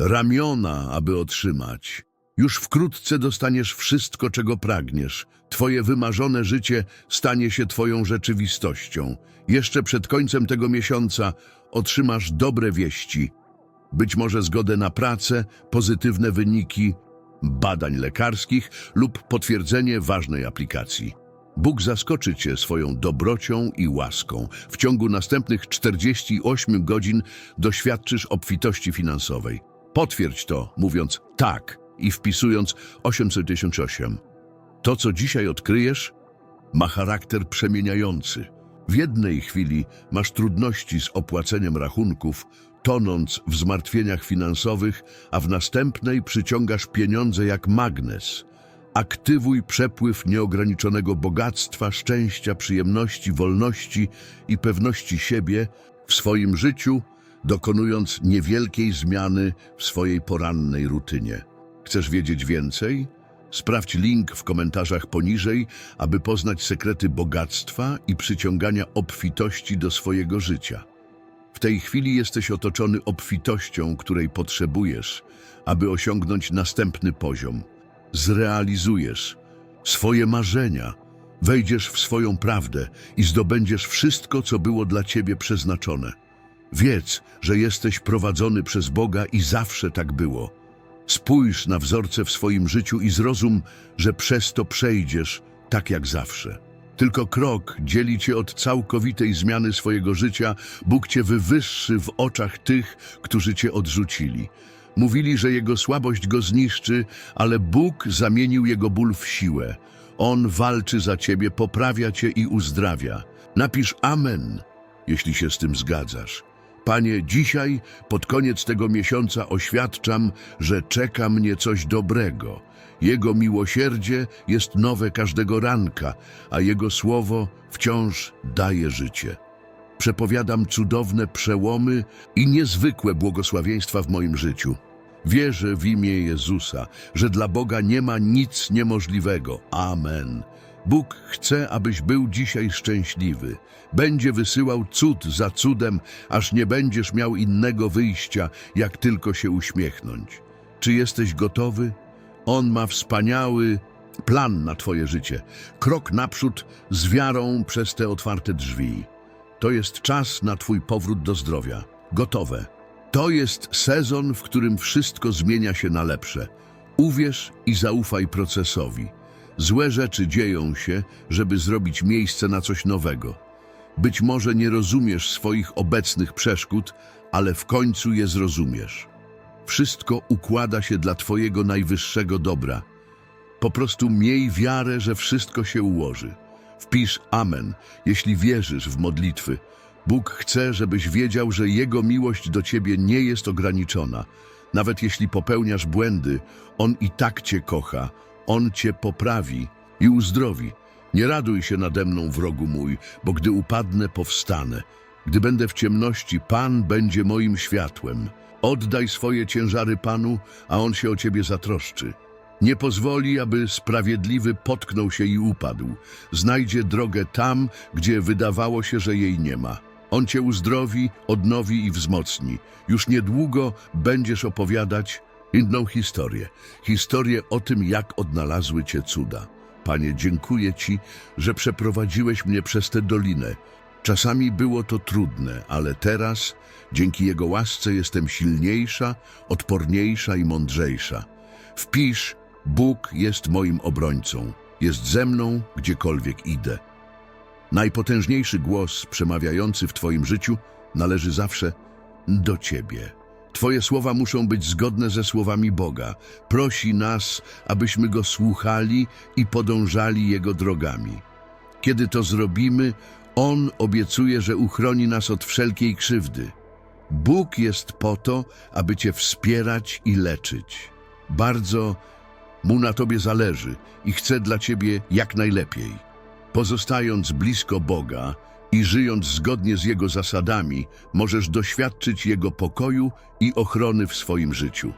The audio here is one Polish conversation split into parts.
ramiona, aby otrzymać. Już wkrótce dostaniesz wszystko, czego pragniesz. Twoje wymarzone życie stanie się Twoją rzeczywistością. Jeszcze przed końcem tego miesiąca otrzymasz dobre wieści. Być może zgodę na pracę, pozytywne wyniki badań lekarskich lub potwierdzenie ważnej aplikacji. Bóg zaskoczy Cię swoją dobrocią i łaską. W ciągu następnych 48 godzin doświadczysz obfitości finansowej. Potwierdź to, mówiąc tak i wpisując 888. To, co dzisiaj odkryjesz, ma charakter przemieniający. W jednej chwili masz trudności z opłaceniem rachunków, tonąc w zmartwieniach finansowych, a w następnej przyciągasz pieniądze jak magnes. Aktywuj przepływ nieograniczonego bogactwa, szczęścia, przyjemności, wolności i pewności siebie w swoim życiu, dokonując niewielkiej zmiany w swojej porannej rutynie. Chcesz wiedzieć więcej? Sprawdź link w komentarzach poniżej, aby poznać sekrety bogactwa i przyciągania obfitości do swojego życia. W tej chwili jesteś otoczony obfitością, której potrzebujesz, aby osiągnąć następny poziom. Zrealizujesz swoje marzenia, wejdziesz w swoją prawdę i zdobędziesz wszystko, co było dla ciebie przeznaczone. Wiedz, że jesteś prowadzony przez Boga i zawsze tak było. Spójrz na wzorce w swoim życiu i zrozum, że przez to przejdziesz tak jak zawsze. Tylko krok dzieli cię od całkowitej zmiany swojego życia. Bóg cię wywyższy w oczach tych, którzy cię odrzucili. Mówili, że jego słabość go zniszczy, ale Bóg zamienił jego ból w siłę. On walczy za ciebie, poprawia cię i uzdrawia. Napisz Amen, jeśli się z tym zgadzasz. Panie, dzisiaj, pod koniec tego miesiąca oświadczam, że czeka mnie coś dobrego. Jego miłosierdzie jest nowe każdego ranka, a Jego słowo wciąż daje życie. Przepowiadam cudowne przełomy i niezwykłe błogosławieństwa w moim życiu. Wierzę w imię Jezusa, że dla Boga nie ma nic niemożliwego. Amen. Bóg chce, abyś był dzisiaj szczęśliwy. Będzie wysyłał cud za cudem, aż nie będziesz miał innego wyjścia, jak tylko się uśmiechnąć. Czy jesteś gotowy? On ma wspaniały plan na Twoje życie. Krok naprzód z wiarą przez te otwarte drzwi. To jest czas na Twój powrót do zdrowia. Gotowe. To jest sezon, w którym wszystko zmienia się na lepsze. Uwierz i zaufaj procesowi. Złe rzeczy dzieją się, żeby zrobić miejsce na coś nowego. Być może nie rozumiesz swoich obecnych przeszkód, ale w końcu je zrozumiesz. Wszystko układa się dla Twojego najwyższego dobra. Po prostu miej wiarę, że wszystko się ułoży. Wpisz Amen, jeśli wierzysz w modlitwy. Bóg chce, żebyś wiedział, że Jego miłość do Ciebie nie jest ograniczona. Nawet jeśli popełniasz błędy, On i tak Cię kocha. On Cię poprawi i uzdrowi. Nie raduj się nade mną, wrogu mój, bo gdy upadnę, powstanę. Gdy będę w ciemności, Pan będzie moim światłem. Oddaj swoje ciężary Panu, a On się o Ciebie zatroszczy. Nie pozwoli, aby sprawiedliwy potknął się i upadł. Znajdzie drogę tam, gdzie wydawało się, że jej nie ma. On Cię uzdrowi, odnowi i wzmocni. Już niedługo będziesz opowiadać inną historię. Historię o tym, jak odnalazły Cię cuda. Panie, dziękuję Ci, że przeprowadziłeś mnie przez tę dolinę. Czasami było to trudne, ale teraz, dzięki Jego łasce, jestem silniejsza, odporniejsza i mądrzejsza. Wpisz, Bóg jest moim obrońcą, jest ze mną, gdziekolwiek idę. Najpotężniejszy głos przemawiający w Twoim życiu należy zawsze do Ciebie. Twoje słowa muszą być zgodne ze słowami Boga. Prosi nas, abyśmy Go słuchali i podążali Jego drogami. Kiedy to zrobimy, On obiecuje, że uchroni nas od wszelkiej krzywdy. Bóg jest po to, aby Cię wspierać i leczyć. Bardzo Mu na Tobie zależy i chce dla Ciebie jak najlepiej. Pozostając blisko Boga i żyjąc zgodnie z Jego zasadami, możesz doświadczyć Jego pokoju i ochrony w swoim życiu.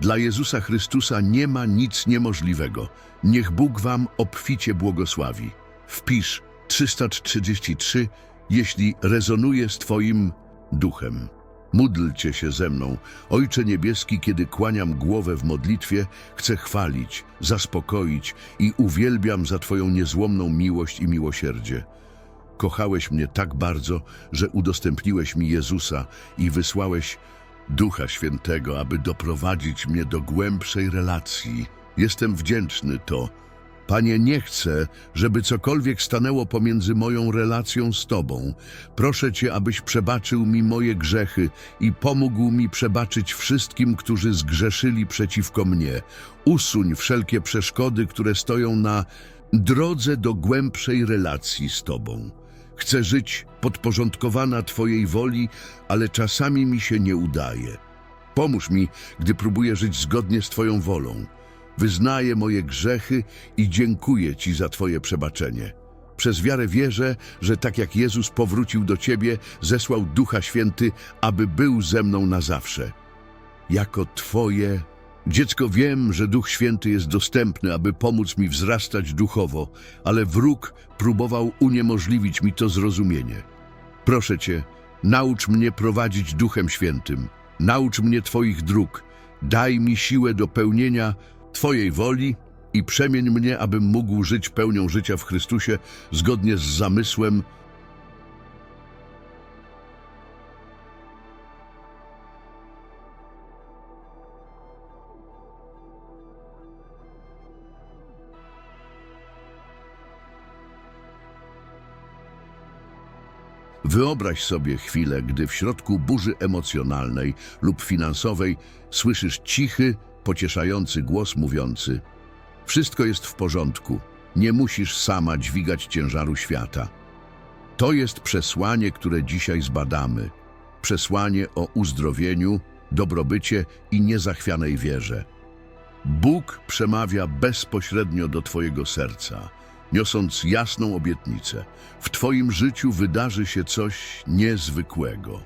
Dla Jezusa Chrystusa nie ma nic niemożliwego. Niech Bóg Wam obficie błogosławi. Wpisz 333, jeśli rezonuje z Twoim duchem. Módlcie się ze mną. Ojcze Niebieski, kiedy kłaniam głowę w modlitwie, chcę chwalić, zaspokoić i uwielbiam za Twoją niezłomną miłość i miłosierdzie. Kochałeś mnie tak bardzo, że udostępniłeś mi Jezusa i wysłałeś Ducha Świętego, aby doprowadzić mnie do głębszej relacji. Jestem wdzięczny to. Panie, nie chcę, żeby cokolwiek stanęło pomiędzy moją relacją z Tobą. Proszę Cię, abyś przebaczył mi moje grzechy i pomógł mi przebaczyć wszystkim, którzy zgrzeszyli przeciwko mnie. Usuń wszelkie przeszkody, które stoją na drodze do głębszej relacji z Tobą. Chcę żyć podporządkowana Twojej woli, ale czasami mi się nie udaje. Pomóż mi, gdy próbuję żyć zgodnie z Twoją wolą. Wyznaję moje grzechy i dziękuję Ci za Twoje przebaczenie. Przez wiarę wierzę, że tak jak Jezus powrócił do Ciebie, zesłał Ducha Święty, aby był ze mną na zawsze. Jako Twoje dziecko wiem, że Duch Święty jest dostępny, aby pomóc mi wzrastać duchowo, ale wróg próbował uniemożliwić mi to zrozumienie. Proszę Cię, naucz mnie prowadzić Duchem Świętym. Naucz mnie Twoich dróg. Daj mi siłę do pełnienia Twojej woli i przemień mnie, abym mógł żyć pełnią życia w Chrystusie zgodnie z zamysłem Wyobraź sobie chwilę, gdy w środku burzy emocjonalnej lub finansowej słyszysz cichy, pocieszający głos mówiący: Wszystko jest w porządku, nie musisz sama dźwigać ciężaru świata. To jest przesłanie, które dzisiaj zbadamy. Przesłanie o uzdrowieniu, dobrobycie i niezachwianej wierze. Bóg przemawia bezpośrednio do Twojego serca, niosąc jasną obietnicę. W Twoim życiu wydarzy się coś niezwykłego.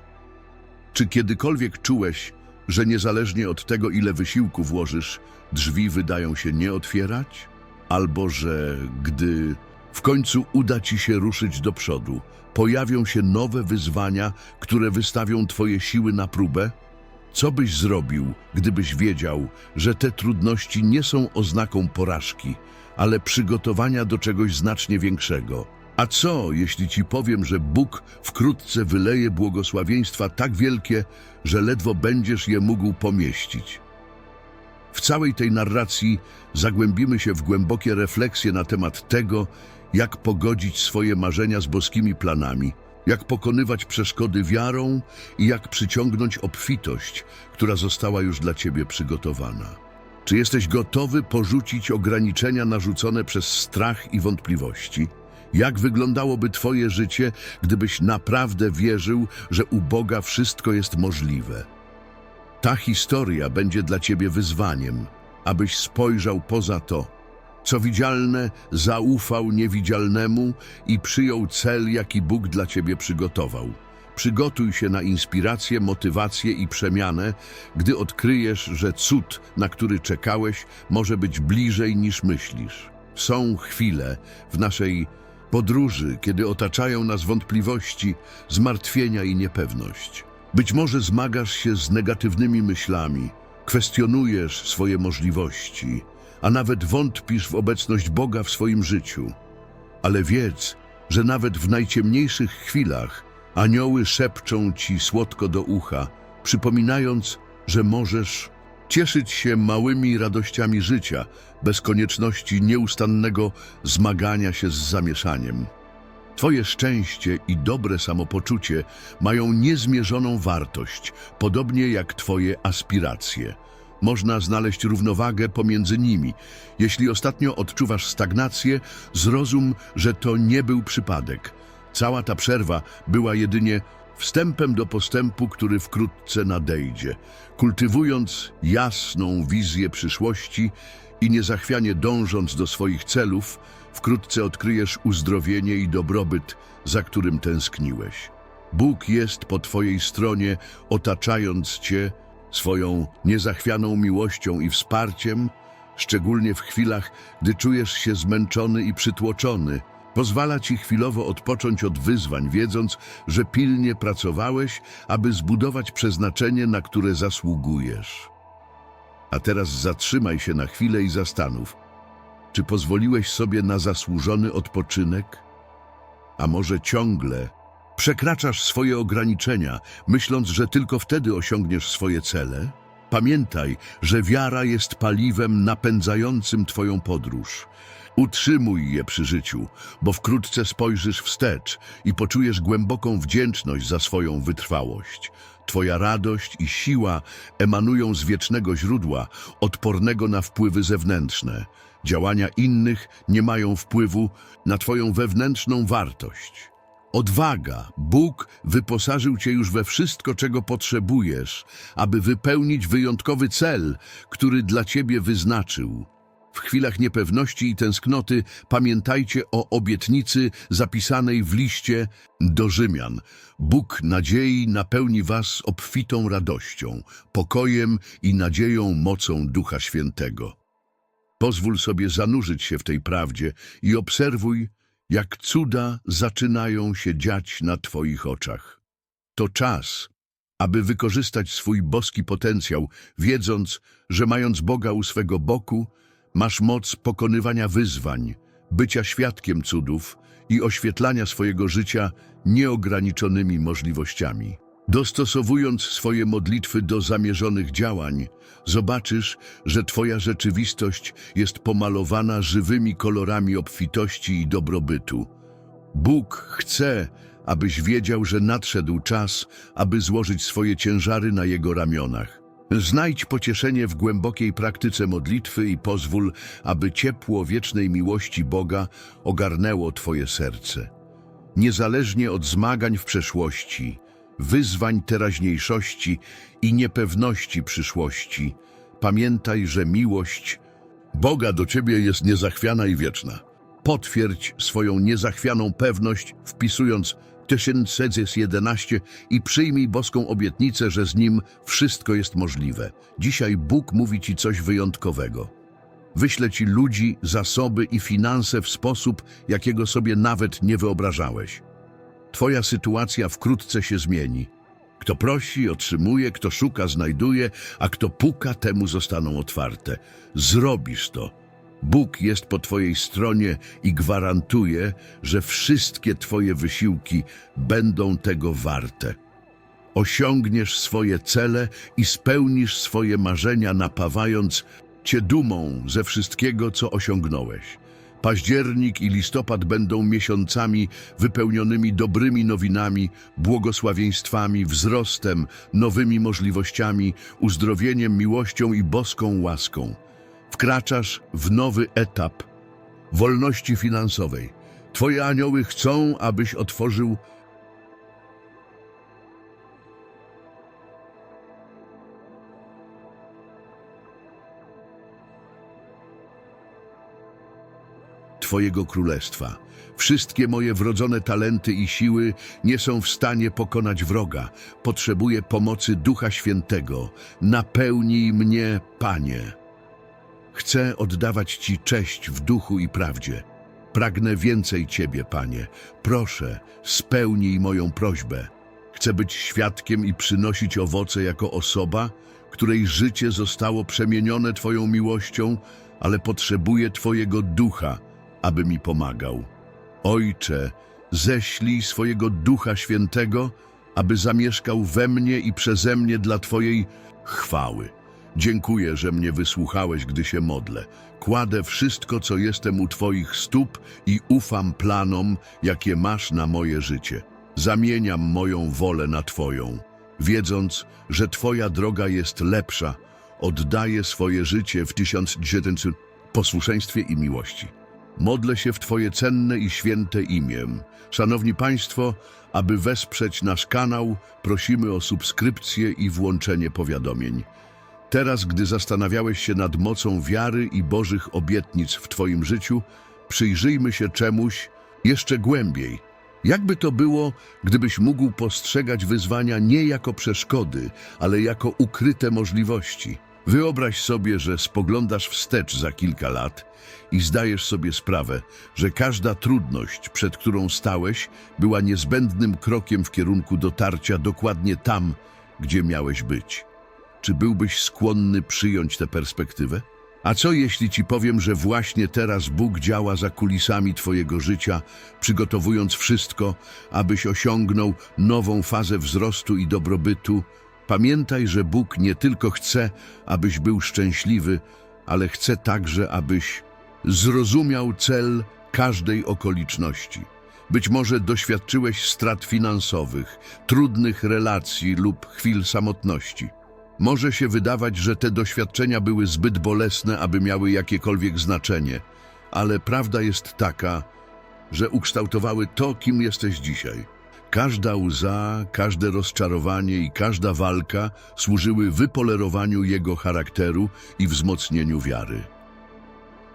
Czy kiedykolwiek czułeś, że niezależnie od tego, ile wysiłku włożysz, drzwi wydają się nie otwierać? Albo że gdy w końcu uda Ci się ruszyć do przodu, pojawią się nowe wyzwania, które wystawią Twoje siły na próbę? Co byś zrobił, gdybyś wiedział, że te trudności nie są oznaką porażki, ale przygotowania do czegoś znacznie większego? A co, jeśli ci powiem, że Bóg wkrótce wyleje błogosławieństwa tak wielkie, że ledwo będziesz je mógł pomieścić? W całej tej narracji zagłębimy się w głębokie refleksje na temat tego, jak pogodzić swoje marzenia z boskimi planami, jak pokonywać przeszkody wiarą i jak przyciągnąć obfitość, która została już dla Ciebie przygotowana. Czy jesteś gotowy porzucić ograniczenia narzucone przez strach i wątpliwości? Jak wyglądałoby Twoje życie, gdybyś naprawdę wierzył, że u Boga wszystko jest możliwe? Ta historia będzie dla Ciebie wyzwaniem, abyś spojrzał poza to, co widzialne, zaufał niewidzialnemu i przyjął cel, jaki Bóg dla Ciebie przygotował. Przygotuj się na inspirację, motywację i przemianę, gdy odkryjesz, że cud, na który czekałeś, może być bliżej niż myślisz. Są chwile w naszej podróży, kiedy otaczają nas wątpliwości, zmartwienia i niepewność. Być może zmagasz się z negatywnymi myślami, kwestionujesz swoje możliwości, a nawet wątpisz w obecność Boga w swoim życiu. Ale wiedz, że nawet w najciemniejszych chwilach anioły szepczą ci słodko do ucha, przypominając, że możesz cieszyć się małymi radościami życia, bez konieczności nieustannego zmagania się z zamieszaniem. Twoje szczęście i dobre samopoczucie mają niezmierzoną wartość, podobnie jak Twoje aspiracje. Można znaleźć równowagę pomiędzy nimi. Jeśli ostatnio odczuwasz stagnację, zrozum, że to nie był przypadek. Cała ta przerwa była jedynie wstępem do postępu, który wkrótce nadejdzie. Kultywując jasną wizję przyszłości i niezachwianie dążąc do swoich celów, wkrótce odkryjesz uzdrowienie i dobrobyt, za którym tęskniłeś. Bóg jest po Twojej stronie, otaczając Cię swoją niezachwianą miłością i wsparciem, szczególnie w chwilach, gdy czujesz się zmęczony i przytłoczony. Pozwala ci chwilowo odpocząć od wyzwań, wiedząc, że pilnie pracowałeś, aby zbudować przeznaczenie, na które zasługujesz. A teraz zatrzymaj się na chwilę i zastanów, czy pozwoliłeś sobie na zasłużony odpoczynek? A może ciągle przekraczasz swoje ograniczenia, myśląc, że tylko wtedy osiągniesz swoje cele? Pamiętaj, że wiara jest paliwem napędzającym Twoją podróż. Utrzymuj je przy życiu, bo wkrótce spojrzysz wstecz i poczujesz głęboką wdzięczność za swoją wytrwałość. Twoja radość i siła emanują z wiecznego źródła, odpornego na wpływy zewnętrzne. Działania innych nie mają wpływu na Twoją wewnętrzną wartość. Odwaga. Bóg wyposażył Cię już we wszystko, czego potrzebujesz, aby wypełnić wyjątkowy cel, który dla Ciebie wyznaczył. W chwilach niepewności i tęsknoty pamiętajcie o obietnicy zapisanej w liście do Rzymian. Bóg nadziei napełni was obfitą radością, pokojem i nadzieją mocą Ducha Świętego. Pozwól sobie zanurzyć się w tej prawdzie i obserwuj, jak cuda zaczynają się dziać na Twoich oczach. To czas, aby wykorzystać swój boski potencjał, wiedząc, że mając Boga u swego boku, masz moc pokonywania wyzwań, bycia świadkiem cudów i oświetlania swojego życia nieograniczonymi możliwościami. Dostosowując swoje modlitwy do zamierzonych działań, zobaczysz, że Twoja rzeczywistość jest pomalowana żywymi kolorami obfitości i dobrobytu. Bóg chce, abyś wiedział, że nadszedł czas, aby złożyć swoje ciężary na Jego ramionach. Znajdź pocieszenie w głębokiej praktyce modlitwy i pozwól, aby ciepło wiecznej miłości Boga ogarnęło Twoje serce. Niezależnie od zmagań w przeszłości, wyzwań teraźniejszości i niepewności przyszłości, pamiętaj, że miłość Boga do Ciebie jest niezachwiana i wieczna. Potwierdź swoją niezachwianą pewność, wpisując 1611 i przyjmij boską obietnicę, że z Nim wszystko jest możliwe. Dzisiaj Bóg mówi Ci coś wyjątkowego. Wyślę Ci ludzi, zasoby i finanse w sposób, jakiego sobie nawet nie wyobrażałeś. Twoja sytuacja wkrótce się zmieni. Kto prosi, otrzymuje, kto szuka, znajduje, a kto puka, temu zostaną otwarte. Zrobisz to. Bóg jest po Twojej stronie i gwarantuje, że wszystkie Twoje wysiłki będą tego warte. Osiągniesz swoje cele i spełnisz swoje marzenia, napawając Cię dumą ze wszystkiego, co osiągnąłeś. Październik i listopad będą miesiącami wypełnionymi dobrymi nowinami, błogosławieństwami, wzrostem, nowymi możliwościami, uzdrowieniem, miłością i boską łaską. Wkraczasz w nowy etap wolności finansowej. Twoje anioły chcą, abyś otworzył Twojego królestwa. Wszystkie moje wrodzone talenty i siły nie są w stanie pokonać wroga. Potrzebuję pomocy Ducha Świętego. Napełnij mnie, Panie. Chcę oddawać Ci cześć w duchu i prawdzie. Pragnę więcej Ciebie, Panie. Proszę, spełnij moją prośbę. Chcę być świadkiem i przynosić owoce jako osoba, której życie zostało przemienione Twoją miłością, ale potrzebuję Twojego ducha, aby mi pomagał. Ojcze, ześlij swojego Ducha Świętego, aby zamieszkał we mnie i przeze mnie dla Twojej chwały. Dziękuję, że mnie wysłuchałeś, gdy się modlę. Kładę wszystko, co jestem u Twoich stóp i ufam planom, jakie masz na moje życie. Zamieniam moją wolę na Twoją. Wiedząc, że Twoja droga jest lepsza, oddaję swoje życie w tysiąc posłuszeństwie i miłości. Modlę się w Twoje cenne i święte imię. Szanowni Państwo, aby wesprzeć nasz kanał, prosimy o subskrypcję i włączenie powiadomień. Teraz, gdy zastanawiałeś się nad mocą wiary i Bożych obietnic w Twoim życiu, przyjrzyjmy się czemuś jeszcze głębiej. Jakby to było, gdybyś mógł postrzegać wyzwania nie jako przeszkody, ale jako ukryte możliwości. Wyobraź sobie, że spoglądasz wstecz za kilka lat i zdajesz sobie sprawę, że każda trudność, przed którą stałeś, była niezbędnym krokiem w kierunku dotarcia dokładnie tam, gdzie miałeś być. Czy byłbyś skłonny przyjąć tę perspektywę? A co jeśli ci powiem, że właśnie teraz Bóg działa za kulisami twojego życia, przygotowując wszystko, abyś osiągnął nową fazę wzrostu i dobrobytu? Pamiętaj, że Bóg nie tylko chce, abyś był szczęśliwy, ale chce także, abyś zrozumiał cel każdej okoliczności. Być może doświadczyłeś strat finansowych, trudnych relacji lub chwil samotności. Może się wydawać, że te doświadczenia były zbyt bolesne, aby miały jakiekolwiek znaczenie, ale prawda jest taka, że ukształtowały to, kim jesteś dzisiaj. Każda łza, każde rozczarowanie i każda walka służyły wypolerowaniu jego charakteru i wzmocnieniu wiary.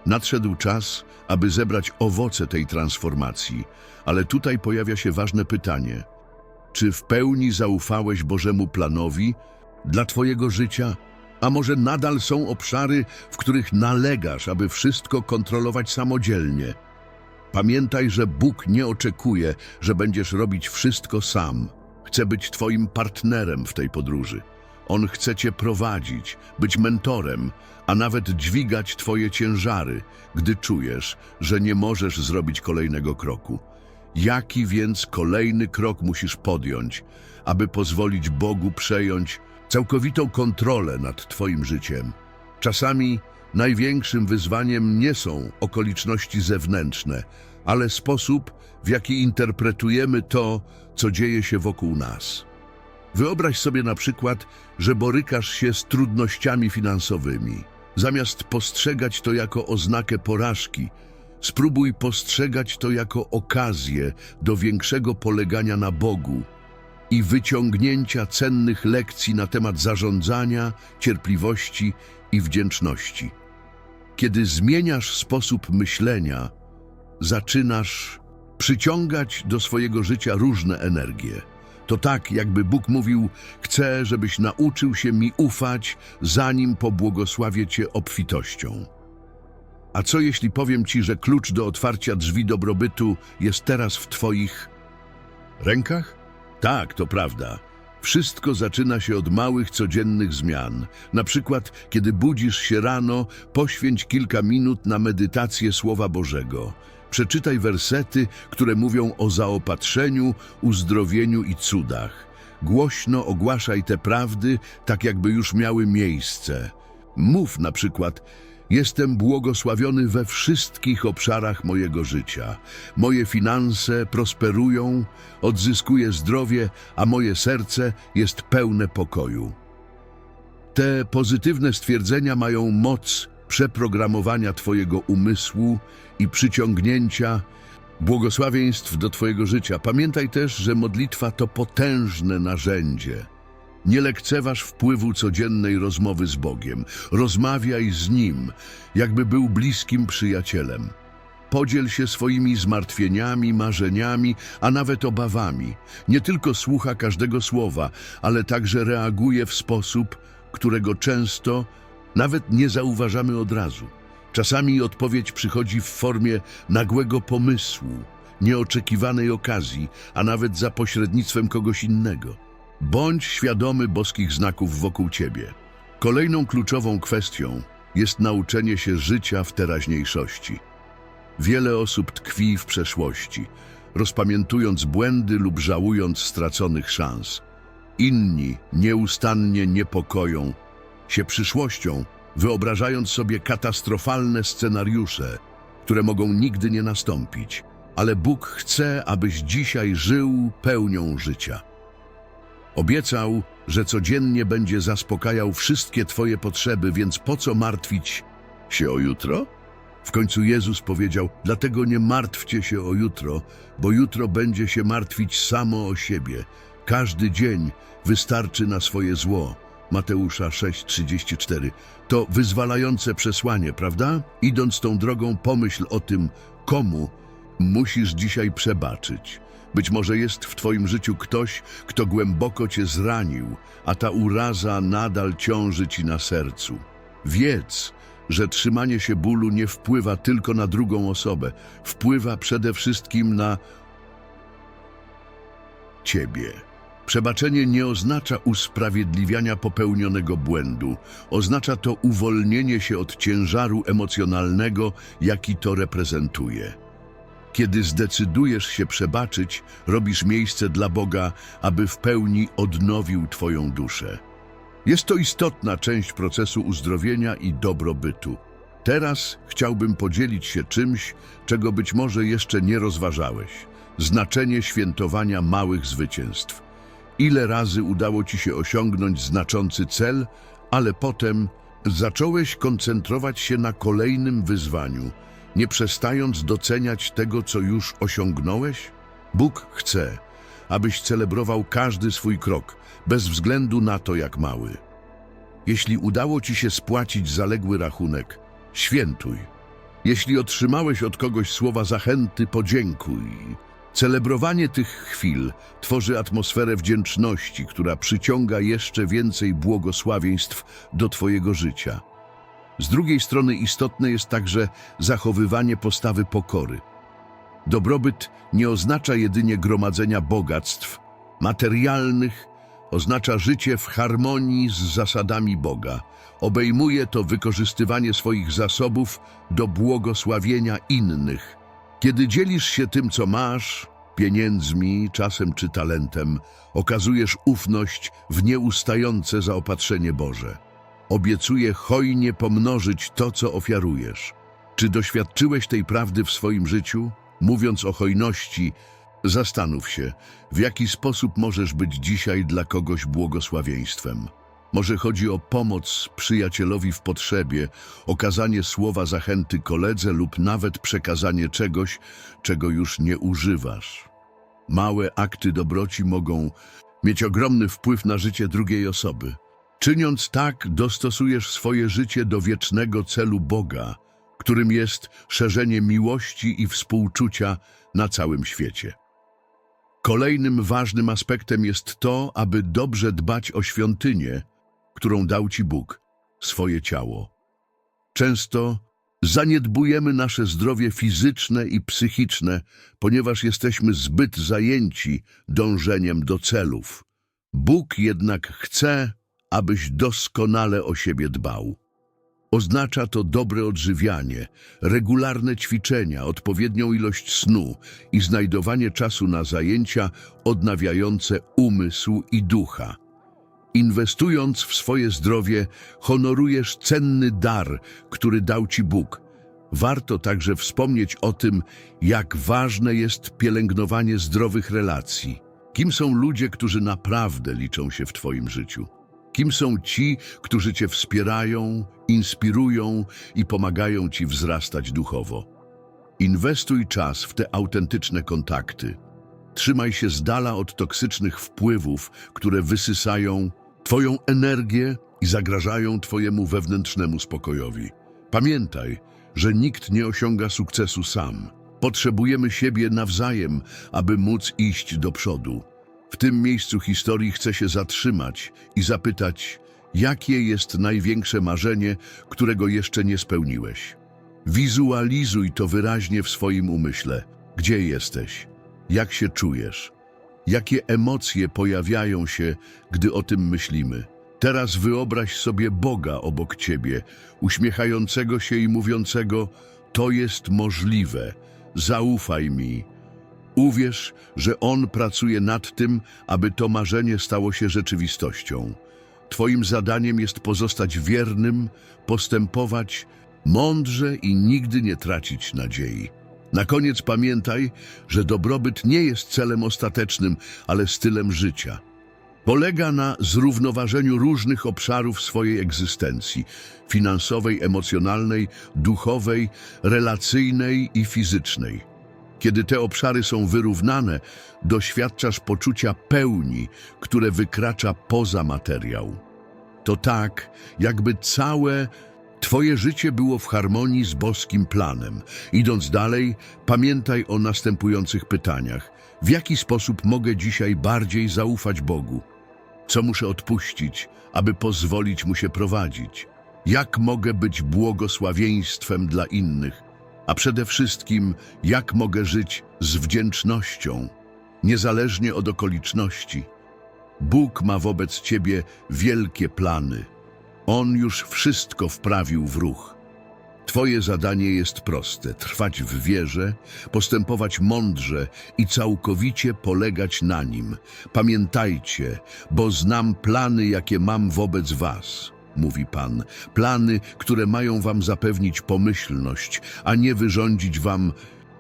Nadszedł czas, aby zebrać owoce tej transformacji, ale tutaj pojawia się ważne pytanie. Czy w pełni zaufałeś Bożemu planowi dla Twojego życia? A może nadal są obszary, w których nalegasz, aby wszystko kontrolować samodzielnie? Pamiętaj, że Bóg nie oczekuje, że będziesz robić wszystko sam. Chce być Twoim partnerem w tej podróży. On chce Cię prowadzić, być mentorem, a nawet dźwigać Twoje ciężary, gdy czujesz, że nie możesz zrobić kolejnego kroku. Jaki więc kolejny krok musisz podjąć, aby pozwolić Bogu przejąć całkowitą kontrolę nad Twoim życiem? Czasami największym wyzwaniem nie są okoliczności zewnętrzne, ale sposób, w jaki interpretujemy to, co dzieje się wokół nas. Wyobraź sobie na przykład, że borykasz się z trudnościami finansowymi. Zamiast postrzegać to jako oznakę porażki, spróbuj postrzegać to jako okazję do większego polegania na Bogu i wyciągnięcia cennych lekcji na temat zarządzania, cierpliwości i wdzięczności. Kiedy zmieniasz sposób myślenia, zaczynasz przyciągać do swojego życia różne energie. To tak, jakby Bóg mówił: Chcę, żebyś nauczył się mi ufać, zanim pobłogosławię cię obfitością. A co jeśli powiem ci, że klucz do otwarcia drzwi dobrobytu jest teraz w twoich rękach? Tak, to prawda. Wszystko zaczyna się od małych, codziennych zmian. Na przykład, kiedy budzisz się rano, poświęć kilka minut na medytację Słowa Bożego. Przeczytaj wersety, które mówią o zaopatrzeniu, uzdrowieniu i cudach. Głośno ogłaszaj te prawdy, tak jakby już miały miejsce. Mów na przykład, jestem błogosławiony we wszystkich obszarach mojego życia. Moje finanse prosperują, odzyskuję zdrowie, a moje serce jest pełne pokoju. Te pozytywne stwierdzenia mają moc przeprogramowania Twojego umysłu i przyciągnięcia błogosławieństw do Twojego życia. Pamiętaj też, że modlitwa to potężne narzędzie. Nie lekceważ wpływu codziennej rozmowy z Bogiem. Rozmawiaj z Nim, jakby był bliskim przyjacielem. Podziel się swoimi zmartwieniami, marzeniami, a nawet obawami. Nie tylko słucha każdego słowa, ale także reaguje w sposób, którego często nawet nie zauważamy od razu. Czasami odpowiedź przychodzi w formie nagłego pomysłu, nieoczekiwanej okazji, a nawet za pośrednictwem kogoś innego. Bądź świadomy boskich znaków wokół ciebie. Kolejną kluczową kwestią jest nauczenie się życia w teraźniejszości. Wiele osób tkwi w przeszłości, rozpamiętując błędy lub żałując straconych szans. Inni nieustannie niepokoją się przyszłością, wyobrażając sobie katastrofalne scenariusze, które mogą nigdy nie nastąpić. Ale Bóg chce, abyś dzisiaj żył pełnią życia. Obiecał, że codziennie będzie zaspokajał wszystkie Twoje potrzeby, więc po co martwić się o jutro? W końcu Jezus powiedział: Dlatego nie martwcie się o jutro, bo jutro będzie się martwić samo o siebie. Każdy dzień wystarczy na swoje zło. Mateusza 6:34. To wyzwalające przesłanie, prawda? Idąc tą drogą, pomyśl o tym, komu musisz dzisiaj przebaczyć. Być może jest w Twoim życiu ktoś, kto głęboko Cię zranił, a ta uraza nadal ciąży Ci na sercu. Wiedz, że trzymanie się bólu nie wpływa tylko na drugą osobę, wpływa przede wszystkim na Ciebie. Przebaczenie nie oznacza usprawiedliwiania popełnionego błędu. Oznacza to uwolnienie się od ciężaru emocjonalnego, jaki to reprezentuje. Kiedy zdecydujesz się przebaczyć, robisz miejsce dla Boga, aby w pełni odnowił Twoją duszę. Jest to istotna część procesu uzdrowienia i dobrobytu. Teraz chciałbym podzielić się czymś, czego być może jeszcze nie rozważałeś. Znaczenie świętowania małych zwycięstw. Ile razy udało Ci się osiągnąć znaczący cel, ale potem zacząłeś koncentrować się na kolejnym wyzwaniu, nie przestając doceniać tego, co już osiągnąłeś? Bóg chce, abyś celebrował każdy swój krok, bez względu na to, jak mały. Jeśli udało Ci się spłacić zaległy rachunek, świętuj. Jeśli otrzymałeś od kogoś słowa zachęty, podziękuj. Celebrowanie tych chwil tworzy atmosferę wdzięczności, która przyciąga jeszcze więcej błogosławieństw do Twojego życia. Z drugiej strony istotne jest także zachowywanie postawy pokory. Dobrobyt nie oznacza jedynie gromadzenia bogactw materialnych, oznacza życie w harmonii z zasadami Boga. Obejmuje to wykorzystywanie swoich zasobów do błogosławienia innych. Kiedy dzielisz się tym, co masz, pieniędzmi, czasem czy talentem, okazujesz ufność w nieustające zaopatrzenie Boże. Obiecuję hojnie pomnożyć to, co ofiarujesz. Czy doświadczyłeś tej prawdy w swoim życiu? Mówiąc o hojności, zastanów się, w jaki sposób możesz być dzisiaj dla kogoś błogosławieństwem. Może chodzi o pomoc przyjacielowi w potrzebie, okazanie słowa zachęty koledze lub nawet przekazanie czegoś, czego już nie używasz. Małe akty dobroci mogą mieć ogromny wpływ na życie drugiej osoby. Czyniąc tak, dostosujesz swoje życie do wiecznego celu Boga, którym jest szerzenie miłości i współczucia na całym świecie. Kolejnym ważnym aspektem jest to, aby dobrze dbać o świątynię, którą dał Ci Bóg, swoje ciało. Często zaniedbujemy nasze zdrowie fizyczne i psychiczne, ponieważ jesteśmy zbyt zajęci dążeniem do celów. Bóg jednak chce, abyś doskonale o siebie dbał. Oznacza to dobre odżywianie, regularne ćwiczenia, odpowiednią ilość snu i znajdowanie czasu na zajęcia odnawiające umysł i ducha. Inwestując w swoje zdrowie, honorujesz cenny dar, który dał Ci Bóg. Warto także wspomnieć o tym, jak ważne jest pielęgnowanie zdrowych relacji. Kim są ludzie, którzy naprawdę liczą się w Twoim życiu? Kim są ci, którzy Cię wspierają, inspirują i pomagają Ci wzrastać duchowo? Inwestuj czas w te autentyczne kontakty. Trzymaj się z dala od toksycznych wpływów, które wysysają Twoją energię i zagrażają Twojemu wewnętrznemu spokojowi. Pamiętaj, że nikt nie osiąga sukcesu sam. Potrzebujemy siebie nawzajem, aby móc iść do przodu. W tym miejscu historii chcę się zatrzymać i zapytać, jakie jest największe marzenie, którego jeszcze nie spełniłeś. Wizualizuj to wyraźnie w swoim umyśle. Gdzie jesteś? Jak się czujesz? Jakie emocje pojawiają się, gdy o tym myślimy? Teraz wyobraź sobie Boga obok ciebie, uśmiechającego się i mówiącego: To jest możliwe, zaufaj mi. Uwierz, że On pracuje nad tym, aby to marzenie stało się rzeczywistością. Twoim zadaniem jest pozostać wiernym, postępować mądrze i nigdy nie tracić nadziei. Na koniec pamiętaj, że dobrobyt nie jest celem ostatecznym, ale stylem życia. Polega na zrównoważeniu różnych obszarów swojej egzystencji finansowej, emocjonalnej, duchowej, relacyjnej i fizycznej. Kiedy te obszary są wyrównane, doświadczasz poczucia pełni, które wykracza poza materiał. To tak, jakby całe Twoje życie było w harmonii z boskim planem. Idąc dalej, pamiętaj o następujących pytaniach. W jaki sposób mogę dzisiaj bardziej zaufać Bogu? Co muszę odpuścić, aby pozwolić Mu się prowadzić? Jak mogę być błogosławieństwem dla innych? A przede wszystkim, jak mogę żyć z wdzięcznością, niezależnie od okoliczności? Bóg ma wobec Ciebie wielkie plany. On już wszystko wprawił w ruch. Twoje zadanie jest proste: trwać w wierze, postępować mądrze i całkowicie polegać na nim. Pamiętajcie, bo znam plany, jakie mam wobec Was, mówi Pan. Plany, które mają Wam zapewnić pomyślność, a nie wyrządzić Wam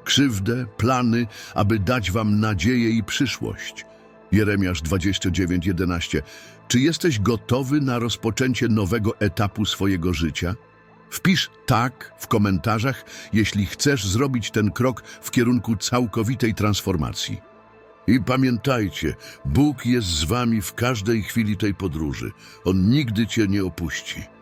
krzywdę, plany, aby dać Wam nadzieję i przyszłość. Jeremiasz 29:11. Czy jesteś gotowy na rozpoczęcie nowego etapu swojego życia? Wpisz tak w komentarzach, jeśli chcesz zrobić ten krok w kierunku całkowitej transformacji. I pamiętajcie, Bóg jest z wami w każdej chwili tej podróży. On nigdy cię nie opuści.